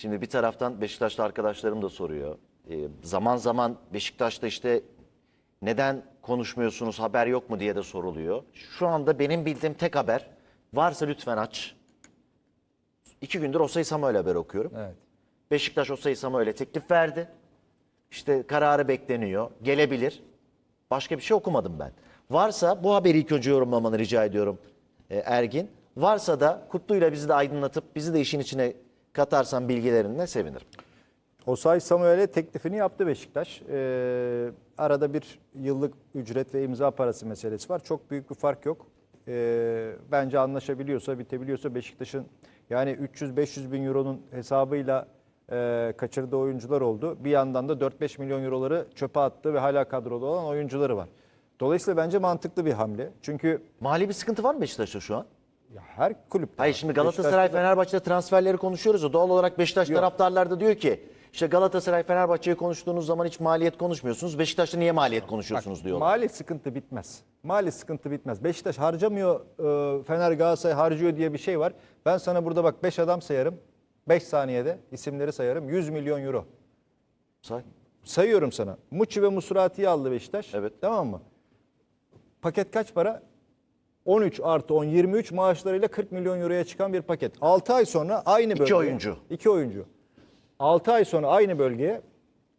Şimdi bir taraftan Beşiktaşlı arkadaşlarım da soruyor. Ee, zaman zaman Beşiktaş'ta işte neden konuşmuyorsunuz haber yok mu diye de soruluyor. Şu anda benim bildiğim tek haber varsa lütfen aç. İki gündür Osay Samuel haber okuyorum. Evet. Beşiktaş Osay Samuel'e teklif verdi. İşte kararı bekleniyor. Gelebilir. Başka bir şey okumadım ben. Varsa bu haberi ilk önce yorumlamanı rica ediyorum e, Ergin. Varsa da Kutlu'yla bizi de aydınlatıp bizi de işin içine katarsan bilgilerinle sevinirim. Osay Samuel'e teklifini yaptı Beşiktaş. Ee, arada bir yıllık ücret ve imza parası meselesi var. Çok büyük bir fark yok. Ee, bence anlaşabiliyorsa, bitebiliyorsa Beşiktaş'ın yani 300-500 bin euronun hesabıyla e, kaçırdığı oyuncular oldu. Bir yandan da 4-5 milyon euroları çöpe attı ve hala kadroda olan oyuncuları var. Dolayısıyla bence mantıklı bir hamle. Çünkü Mali bir sıkıntı var mı Beşiktaş'ta şu an? Ya her kulüp Hayır şimdi Galatasaray Fenerbahçe'de transferleri konuşuyoruz ya doğal olarak Beşiktaş taraftarları da diyor ki işte Galatasaray Fenerbahçe'yi konuştuğunuz zaman hiç maliyet konuşmuyorsunuz. Beşiktaş'ta niye maliyet konuşuyorsunuz diyorlar. Mali sıkıntı bitmez. Mali sıkıntı bitmez. Beşiktaş harcamıyor, e, Fener Galatasaray harcıyor diye bir şey var. Ben sana burada bak 5 adam sayarım. 5 saniyede isimleri sayarım. 100 milyon euro. Say. Sayıyorum sana. Muçi ve Musrati'yi aldı Beşiktaş. Evet. Tamam mı? Paket kaç para? 13 artı 10 23 maaşlarıyla 40 milyon euroya çıkan bir paket. 6 ay sonra aynı bölgeye. oyuncu. 2 oyuncu. 6 ay sonra aynı bölgeye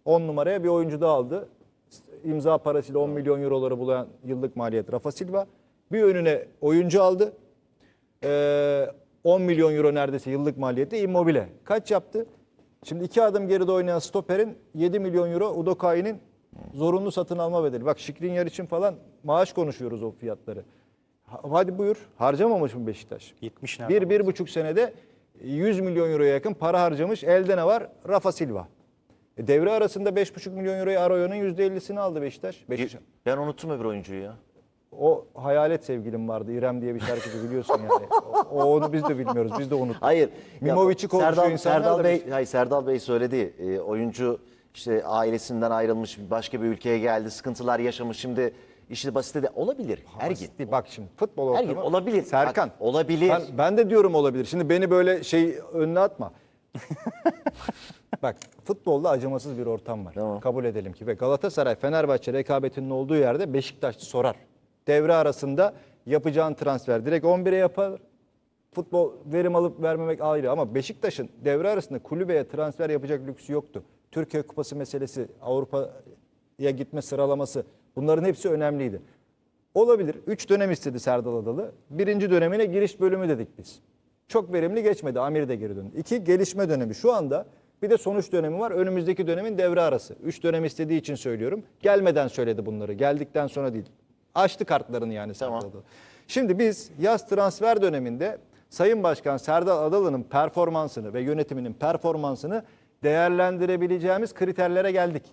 10 numaraya bir oyuncu daha aldı. İmza parasıyla 10 milyon euroları bulan yıllık maliyet Rafa Silva. Bir önüne oyuncu aldı. Ee, 10 milyon euro neredeyse yıllık maliyeti Immobile. Kaç yaptı? Şimdi iki adım geride oynayan stoperin 7 milyon euro Udokai'nin zorunlu satın alma bedeli. Bak Şikrinyar için falan maaş konuşuyoruz o fiyatları. Ha- Hadi buyur. Harcamamış mı Beşiktaş? 70 nerede? Bir, bir buçuk senede 100 milyon euroya yakın para harcamış. Elde ne var? Rafa Silva. E devre arasında 5,5 milyon euroya Arroyo'nun %50'sini aldı Beşiktaş. Beşiktaş. Ben unuttum öbür oyuncuyu ya. O hayalet sevgilim vardı. İrem diye bir şarkıcı biliyorsun yani. O, onu biz de bilmiyoruz. Biz de unuttuk. Hayır. Mimovic'i konuşuyor Serdal, insanlar Serdal da Bey, hayır Serdal Bey söyledi. Ee, oyuncu işte ailesinden ayrılmış, başka bir ülkeye geldi, sıkıntılar yaşamış. Şimdi işi basite de olabilir. Ergin. Basitti. Bak şimdi futbol ortamı. Ergin, olabilir. Serkan. Bak, olabilir. Ben, ben de diyorum olabilir. Şimdi beni böyle şey önüne atma. Bak futbolda acımasız bir ortam var. Tamam. Kabul edelim ki ve Galatasaray Fenerbahçe rekabetinin olduğu yerde Beşiktaş sorar. Devre arasında yapacağın transfer direkt 11'e yapar. Futbol verim alıp vermemek ayrı ama Beşiktaş'ın devre arasında kulübeye transfer yapacak lüksü yoktu. Türkiye Kupası meselesi, Avrupa'ya gitme sıralaması bunların hepsi önemliydi. Olabilir. Üç dönem istedi Serdal Adalı. Birinci dönemine giriş bölümü dedik biz. Çok verimli geçmedi. Amir de geri döndü. İki gelişme dönemi. Şu anda bir de sonuç dönemi var. Önümüzdeki dönemin devre arası. Üç dönem istediği için söylüyorum. Gelmeden söyledi bunları. Geldikten sonra değil. Açtı kartlarını yani Serdal Tamam. Adalı. Şimdi biz yaz transfer döneminde Sayın Başkan Serdal Adalı'nın performansını ve yönetiminin performansını değerlendirebileceğimiz kriterlere geldik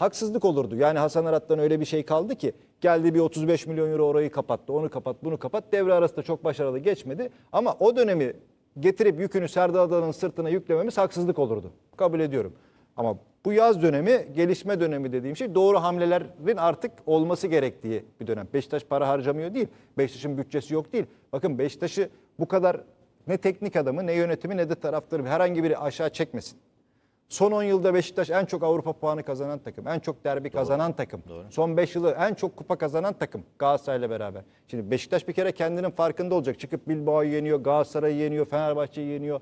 haksızlık olurdu. Yani Hasan Arat'tan öyle bir şey kaldı ki geldi bir 35 milyon euro orayı kapattı, onu kapat, bunu kapat. Devre arası da çok başarılı geçmedi. Ama o dönemi getirip yükünü Serdar Adalı'nın sırtına yüklememiz haksızlık olurdu. Kabul ediyorum. Ama bu yaz dönemi, gelişme dönemi dediğim şey doğru hamlelerin artık olması gerektiği bir dönem. Beşiktaş para harcamıyor değil. Beşiktaş'ın bütçesi yok değil. Bakın Beşiktaş'ı bu kadar ne teknik adamı ne yönetimi ne de taraftarı herhangi biri aşağı çekmesin. Son 10 yılda Beşiktaş en çok Avrupa puanı kazanan takım, en çok derbi kazanan takım. Son 5 yılı en çok kupa kazanan takım Galatasaray'la beraber. Şimdi Beşiktaş bir kere kendinin farkında olacak. Çıkıp Bilbao'yu yeniyor, Galatasaray'ı yeniyor, Fenerbahçe'yi yeniyor.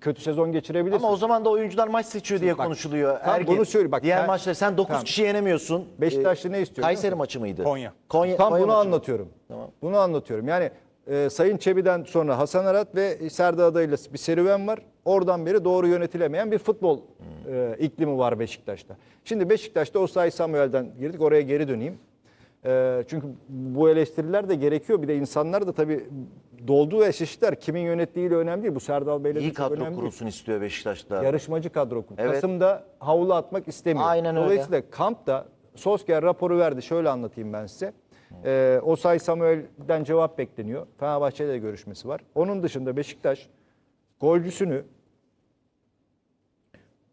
Kötü sezon geçirebilir. Ama o zaman da oyuncular maç seçiyor diye bak, konuşuluyor. tam Ergin. bunu söyle, bak, Diğer ben- maçları sen 9 Tamam. kişi yenemiyorsun. Beşiktaşlı Ee, ne istiyor Kayseri maçı mıydı? Konya. Konya Tam Konya bunu maçı mı? anlatıyorum. Bunu anlatıyorum. Yani e, Sayın Çebi'den sonra Hasan Arat ve Serdar Aday'la bir serüven var. Oradan beri doğru yönetilemeyen bir futbol e, iklimi var Beşiktaş'ta. Şimdi Beşiktaş'ta Osay Samuel'den girdik. Oraya geri döneyim. E, çünkü bu eleştiriler de gerekiyor. Bir de insanlar da tabii dolduğu eşleştiler. Kimin yönettiğiyle önemli değil. Bu Serdal Bey'le İyi kadro önemli değil. kurulsun istiyor Beşiktaş'ta. Yarışmacı kadro kur. Evet. Kasım'da havlu atmak istemiyor. Aynen öyle. Dolayısıyla kampta Solskjaer raporu verdi. Şöyle anlatayım ben size. Ee, Osay Samuel'den cevap bekleniyor. Fenerbahçe'yle de görüşmesi var. Onun dışında Beşiktaş golcüsünü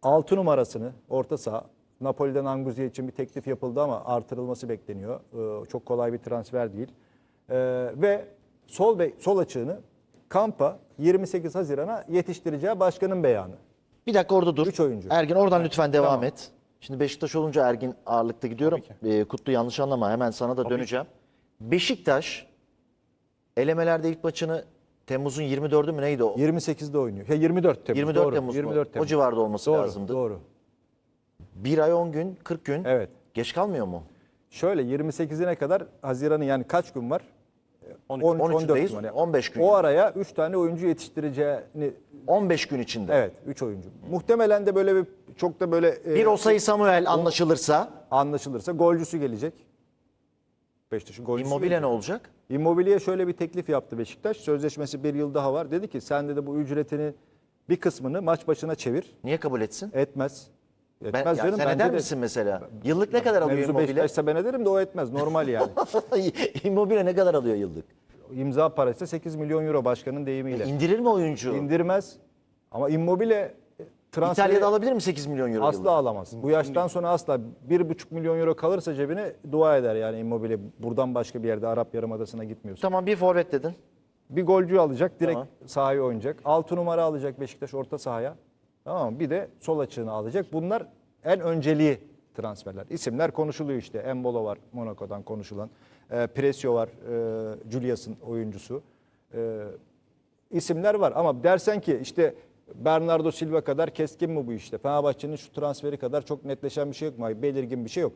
6 numarasını orta saha Napoli'den Anguzi için bir teklif yapıldı ama artırılması bekleniyor. Ee, çok kolay bir transfer değil. Ee, ve sol bek, sol açığını kampa 28 Haziran'a yetiştireceği başkanın beyanı. Bir dakika orada dur. Üç oyuncu. Ergin oradan lütfen devam Tamam. et. Şimdi Beşiktaş olunca Ergin ağırlıkta gidiyorum. Ee, Kutlu yanlış anlama hemen sana da döneceğim. Beşiktaş elemelerde ilk maçını Temmuz'un 24'ü mü neydi o? 28'de oynuyor. Ya 24 Temmuz. 24 doğru. Temmuz mu? 24 Temmuz. O civarda olması doğru, lazımdı. Doğru. Bir ay 10 gün, 40 gün. Evet. Geç kalmıyor mu? Şöyle 28'ine kadar Haziran'ın yani kaç gün var? 12. 13, 13'ündeyiz, 14 gün var. 15 gün. O araya 3 tane oyuncu yetiştireceğini 15 gün içinde. evet 3 oyuncu. Muhtemelen de böyle bir çok da böyle e, Bir Osayi Samuel anlaşılırsa anlaşılırsa golcüsü gelecek. Beşiktaş'ın golcüsü Immobile gelecek. ne olacak? Immobile'ye şöyle bir teklif yaptı Beşiktaş. Sözleşmesi bir yıl daha var. Dedi ki sen de bu ücretini bir kısmını maç başına çevir. Niye kabul etsin? Etmez. Ben, Etmez ya canım. sen eder de- misin mesela? Yıllık ne kadar alıyor Mevzu Immobile? Beşiktaş'sa ben ederim de o etmez. Normal yani. Immobile ne kadar alıyor yıllık? İmza parası da 8 milyon euro başkanın deyimiyle. İndirir mi oyuncu? İndirmez. Ama Immobile e, transferi İtalya'da alabilir mi 8 milyon euro asla yıllık? alamaz. Bu yaştan sonra asla 1,5 milyon euro kalırsa cebine dua eder yani Immobile buradan başka bir yerde Arap Yarımadası'na gitmiyorsa. Tamam bir forvet dedin. Bir golcü alacak, direkt Tamam. sahaya oynayacak. 6 numara alacak Beşiktaş orta sahaya. Tamam mı? Bir de sol açığını alacak. Bunlar en önceliği transferler. İsimler konuşuluyor işte. Embolo var Monaco'dan konuşulan. E, Presio var, e, Julius'ın oyuncusu. E, isimler var ama dersen ki işte Bernardo Silva kadar keskin mi bu işte? Fenerbahçe'nin şu transferi kadar çok netleşen bir şey yok mu? Hayır, Belirgin bir şey yok.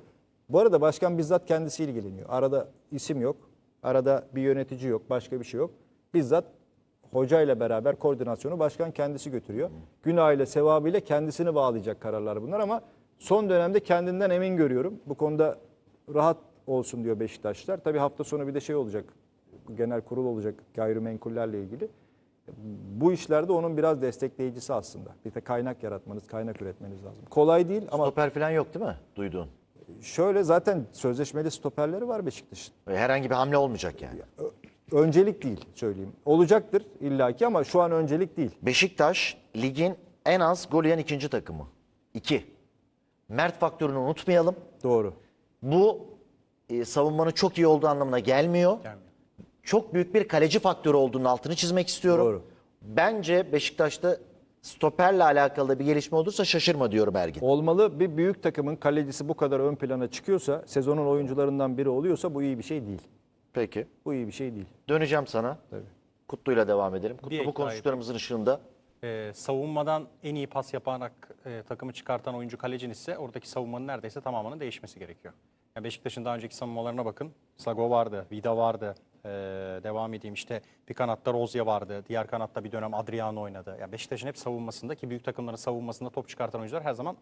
Bu arada başkan bizzat kendisi ilgileniyor. Arada isim yok. Arada bir yönetici yok. Başka bir şey yok. Bizzat hoca ile beraber koordinasyonu başkan kendisi götürüyor. Günahıyla sevabıyla kendisini bağlayacak kararlar bunlar ama son dönemde kendinden emin görüyorum. Bu konuda rahat olsun diyor Beşiktaşlar. Tabii hafta sonu bir de şey olacak. Genel kurul olacak gayrimenkullerle ilgili. Bu işlerde onun biraz destekleyicisi aslında. Bir de kaynak yaratmanız, kaynak üretmeniz lazım. Kolay değil ama Stoper falan yok değil mi? Duyduğun. şöyle zaten sözleşmeli stoperleri var Beşiktaş'ın. Herhangi bir hamle olmayacak yani. Öncelik değil söyleyeyim. Olacaktır illaki ama şu an öncelik değil. Beşiktaş ligin en az gol yiyen ikinci takımı. İki. Mert faktörünü unutmayalım. Doğru. Bu e, savunmanın çok iyi olduğu anlamına gelmiyor. Gelmiyor. Çok büyük bir kaleci faktörü olduğunu altını çizmek istiyorum. Doğru. Bence Beşiktaş'ta stoperle alakalı bir gelişme olursa şaşırma diyorum Ergin. Olmalı bir büyük takımın kalecisi bu kadar ön plana çıkıyorsa, sezonun oyuncularından biri oluyorsa bu iyi bir şey değil. Peki. Bu iyi bir şey değil. Döneceğim sana. Tabii. Kutlu'yla devam edelim. Kutlu ek bu konuştuklarımızın ışığında Ee, savunmadan en iyi pas yaparak e, takımı çıkartan oyuncu kalecin ise oradaki savunmanın neredeyse tamamının değişmesi gerekiyor. Yani Beşiktaş'ın daha önceki savunmalarına bakın. Sago vardı, Vida vardı. Ee, devam edeyim işte bir kanatta Rozya vardı. Diğer kanatta bir dönem Adriano oynadı. Yani Beşiktaş'ın hep savunmasında ki büyük takımların savunmasında top çıkartan oyuncular her zaman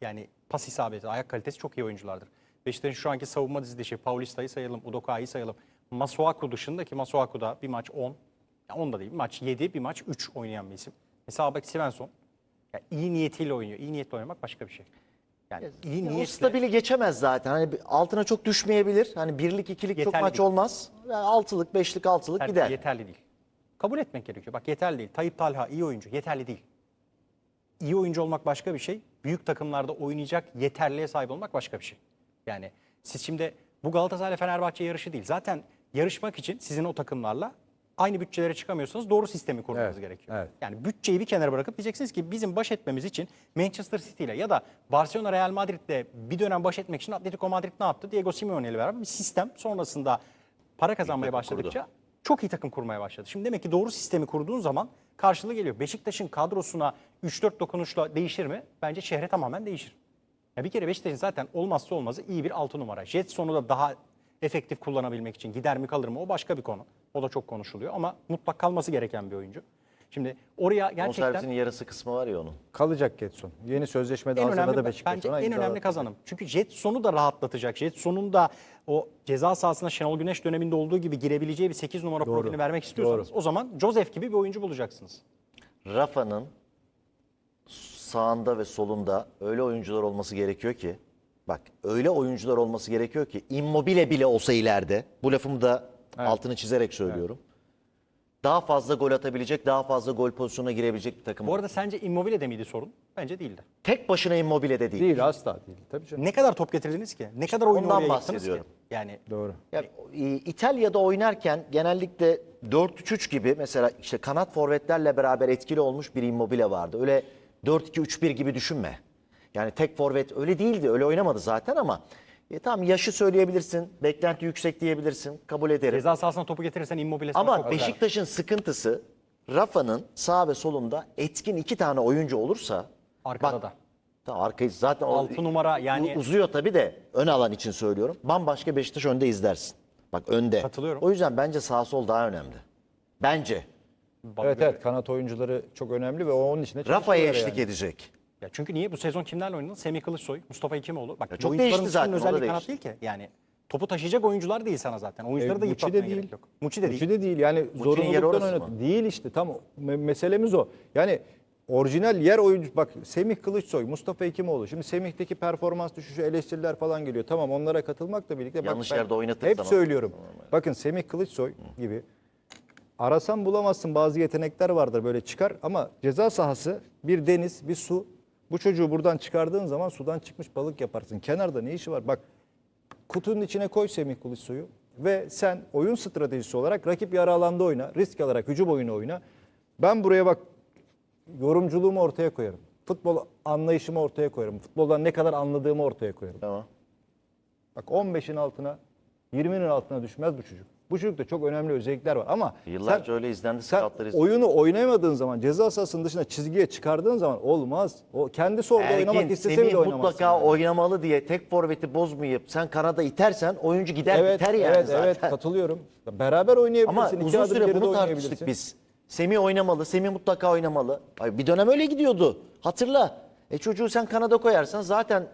yani pas isabeti, ayak kalitesi çok iyi oyunculardır. Beşiktaş'ın şu anki savunma dizilişi Paulista'yı sayalım, Udoka'yı sayalım. Masuaku dışında ki Masuaku'da bir maç 10, ya 10 da değil, bir maç 7, bir maç 3 oynayan bir isim. Mesela bak Svensson, ya iyi niyetiyle oynuyor. İyi niyetle oynamak başka bir şey. Yani iyi Ya o niyetle stabili geçemez zaten. Hani altına çok düşmeyebilir. Hani birlik, ikilik çok Yeterli maç değil. olmaz. Yani altılık, beşlik, altılık yeterli, gider. yeterli değil. Kabul etmek gerekiyor. Bak yeterli değil. Tayyip Talha iyi oyuncu, yeterli değil. İyi oyuncu olmak başka bir şey. Büyük takımlarda oynayacak yeterliğe sahip olmak başka bir şey. Yani siz şimdi bu Galatasaray Fenerbahçe yarışı değil. Zaten yarışmak için sizin o takımlarla aynı bütçelere çıkamıyorsanız doğru sistemi kurmanız Evet, gerekiyor. evet. Yani bütçeyi bir kenara bırakıp diyeceksiniz ki bizim baş etmemiz için Manchester City ile ya da Barcelona Real Madrid'le bir dönem baş etmek için Atletico Madrid ne yaptı? Diego Simeone ile beraber bir sistem sonrasında para kazanmaya kurdu. başladıkça çok iyi takım kurmaya başladı. Şimdi demek ki doğru sistemi kurduğun zaman karşılığı geliyor. Beşiktaş'ın kadrosuna 3-4 dokunuşla değişir mi? Bence şehre tamamen değişir. Ya bir kere Beşiktaş'ın zaten olmazsa olmazı iyi bir 6 numara. Jetson'u da daha efektif kullanabilmek için gider mi kalır mı o başka bir konu. O da çok konuşuluyor ama mutlak kalması gereken bir oyuncu. Şimdi oraya gerçekten Bonservisinin yarısı kısmı var ya onun. Kalacak Getson. Yeni sözleşmede en önemli Beşiktaş. bence en önemli kazanım. Çünkü Jetson'u da rahatlatacak. Jetson'un da o ceza sahasına Şenol Güneş döneminde olduğu gibi girebileceği bir 8 numara Doğru. profilini vermek istiyorsanız o zaman Joseph gibi bir oyuncu bulacaksınız. Rafa'nın sağında ve solunda öyle oyuncular olması gerekiyor ki bak öyle oyuncular olması gerekiyor ki immobile bile olsa ileride bu lafımı da altını çizerek söylüyorum. Daha fazla gol atabilecek, daha fazla gol pozisyonuna girebilecek bir takım. Bu arada sence Immobile de miydi sorun? Bence değildi. Tek başına immobile de değil. Değil asla değil. Tabii canım. Ne kadar top getirdiniz ki? Ne kadar oyunu ondan oraya yıktınız ki? bahsediyorum. Yani Doğru. Ya, e, İtalya'da oynarken genellikle 4-3-3 gibi mesela işte kanat forvetlerle beraber etkili olmuş bir immobile vardı. Öyle 4-2-3-1 gibi düşünme. Yani tek forvet öyle değildi. Öyle oynamadı zaten ama e, tamam yaşı söyleyebilirsin. Beklenti yüksek diyebilirsin. Kabul ederim. Ceza sahasına topu getirirsen Immobile sana Ama. Beşiktaş'ın sıkıntısı Rafa'nın sağ ve solunda etkin iki tane oyuncu olursa Arkada bak, da. Tamam arkayı zaten o- Altı numara yani- uzuyor tabii de ön alan için söylüyorum. Bambaşka Beşiktaş önde izlersin. Bak önde. Katılıyorum. O yüzden bence sağ sol daha önemli. Bence. Evet evet kanat oyuncuları çok önemli ve onun için de Rafa'ya çalışıyorlar eşlik yani. edecek. Ya çünkü niye? Bu sezon kimlerle oynadın? Semih Kılıçsoy, Mustafa Hekimoğlu. Bak Ya çok oyuncuların değişti zaten, o da özelliği kanat değil ki. Yani topu taşıyacak oyuncular değil sana zaten. Oyuncuları E, da Muçi yıpratmaya de değil. gerek yok. Muçi de değil. Muçi de değil yani yeri zorunluluktan orası oynadı. mı? Değil işte tam me- meselemiz o. Yani orijinal yer oyuncu bak Semih Kılıçsoy, Mustafa Hekimoğlu. Şimdi Semih'teki performans düşüşü eleştiriler falan geliyor. Tamam onlara katılmakla birlikte bak Yanlış ben yerde oynatır Hep zaman. söylüyorum. Bakın Semih Kılıçsoy gibi arasan bulamazsın bazı yetenekler vardır böyle çıkar ama ceza sahası bir deniz, bir su. Bu çocuğu buradan çıkardığın zaman sudan çıkmış balık yaparsın. Kenarda ne işi var? Bak kutunun içine koy Semih Kılıçsoy'u ve sen oyun stratejisi olarak rakip yarı alanda oyna, risk alarak hücum oyunu oyna. Ben buraya bak yorumculuğumu ortaya koyarım. Futbol anlayışımı ortaya koyarım. Futboldan ne kadar anladığımı ortaya koyarım. Tamam. Bak 15'in altına, 20'nin altına düşmez bu çocuk. Bu çocukta çok önemli özellikler var ama Yıllarca sen- öyle izlendi. scoutlar oyunu oynayamadığın zaman ceza sahasının dışına çizgiye çıkardığın zaman olmaz. O kendisi orada oynamak Ergin, istese Semih bile oynamaz. mutlaka oynamalı diye tek forveti bozmayıp sen kanada itersen oyuncu gider Evet, biter yani evet, zaten. evet katılıyorum. Beraber oynayabilirsin. Ama iki uzun süre bunu tartıştık biz. Semih oynamalı, Semih mutlaka oynamalı. Ay bir dönem öyle gidiyordu. Hatırla. E çocuğu sen kanada koyarsan zaten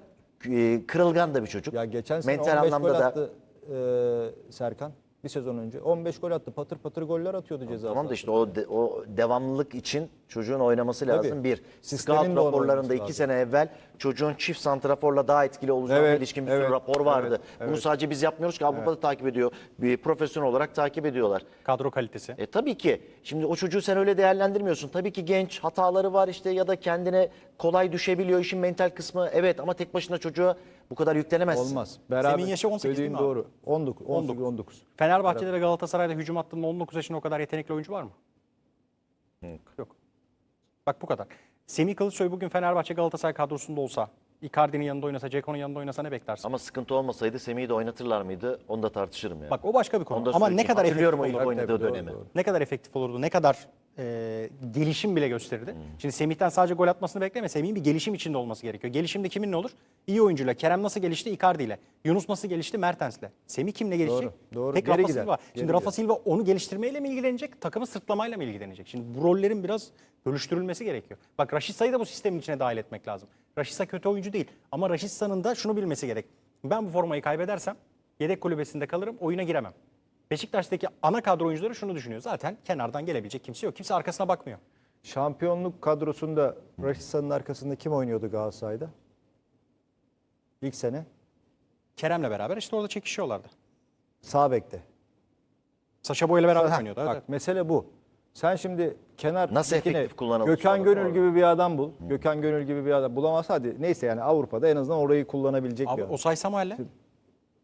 e, kırılgan da bir çocuk. Ya geçen sene Mental 15 anlamda gol da attı e, Serkan. Bir sezon önce. 15 gol attı. Patır patır goller atıyordu ceza Tamam da işte o de- o devamlılık için çocuğun oynaması lazım Tabii. bir. Sistemin Scout de raporlarında oynaması iki lazım. sene evvel çocuğun çift santraforla daha etkili olacağına Evet, ilişkin bir sürü evet, rapor vardı. evet, Bunu sadece biz yapmıyoruz ki Avrupa'da takip ediyor. Bir profesyonel olarak takip ediyorlar. Kadro kalitesi. E tabii ki. Şimdi o çocuğu sen öyle değerlendirmiyorsun. Tabii ki genç hataları var işte ya da kendine kolay düşebiliyor işin mental kısmı. Evet ama tek başına çocuğa bu kadar yüklenemezsin. Olmaz. Beraber. Semih'in yaşı 18 değil mi abi? doğru. 19, 19, 19. Fenerbahçe'de ve Galatasaray'da hücum hattında 19 yaşında o kadar yetenekli oyuncu var mı? Yok. Bak bu kadar. Semih Kılıçsoy bugün Fenerbahçe Galatasaray kadrosunda olsa, Icardi'nin yanında oynasa, Ceko'nun yanında oynasa ne beklersin? Ama sıkıntı olmasaydı Semih'i de oynatırlar mıydı? Onu da tartışırım yani. Bak o başka bir konu. Ama ne kadar Hatırlıyorum efektif o ilk olurdu? oynadığı dönemi. Ne kadar efektif olurdu? Ne kadar e, gelişim bile gösterirdi? Hmm. Şimdi Semih'ten sadece gol atmasını bekleme. Semih'in bir gelişim içinde olması gerekiyor. Gelişimde kimin ne olur? İyi oyuncuyla. Kerem nasıl gelişti? Icardi ile. Yunus nasıl gelişti? Mertens'le. Semih kimle gelişecek? Doğru, doğru. Tek Geri Rafa gider, Silva. geri Şimdi gider. Rafa Silva onu geliştirmeyle mi ilgilenecek? Takımı sırtlamayla mı ilgilenecek? Şimdi bu rollerin biraz bölüştürülmesi gerekiyor. Bak Raşitsa'yı da bu sistemin içine dahil etmek lazım. Raşitsa kötü oyuncu değil. Ama Raşitsa'nın da şunu bilmesi gerek. Ben bu formayı kaybedersem yedek kulübesinde kalırım, oyuna giremem. Beşiktaş'taki ana kadro oyuncuları şunu düşünüyor. Zaten kenardan gelebilecek kimse yok. Kimse arkasına bakmıyor. Şampiyonluk kadrosunda Raşitsa'nın arkasında kim oynuyordu Galatasaray'da? İlk sene. Kerem'le beraber işte orada çekişiyorlardı. Sağ bekte. Saşa Boy'la beraber Ha, oynuyordu. Bak Evet. mesele bu. Sen şimdi kenar Nasıl dikine efektif kullanılır Gökhan Gönül orada? gibi bir adam bul. Gökhan Gönül gibi bir adam bulamazsa hadi neyse yani Avrupa'da en azından orayı kullanabilecek Abi bir adam. Osay Samuel'le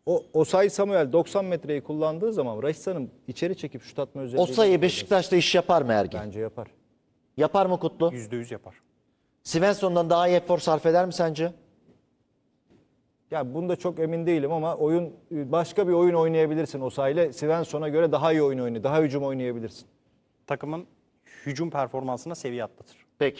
O Osay Samuel 90 metreyi kullandığı zaman Raşitsa'nın içeri çekip şut atma özelliği O sayı Beşiktaş'ta iş yapar mı Ergin? bence yapar. Yapar mı Kutlu? %100 yapar. Svensson'dan daha iyi efor sarf eder mi sence? Ya bunda çok emin değilim ama oyun başka bir oyun oynayabilirsin Osay'la. Svensson'a göre daha iyi oyun oynay, daha hücum oynayabilirsin. Takımın hücum performansına seviye atlatır. Peki.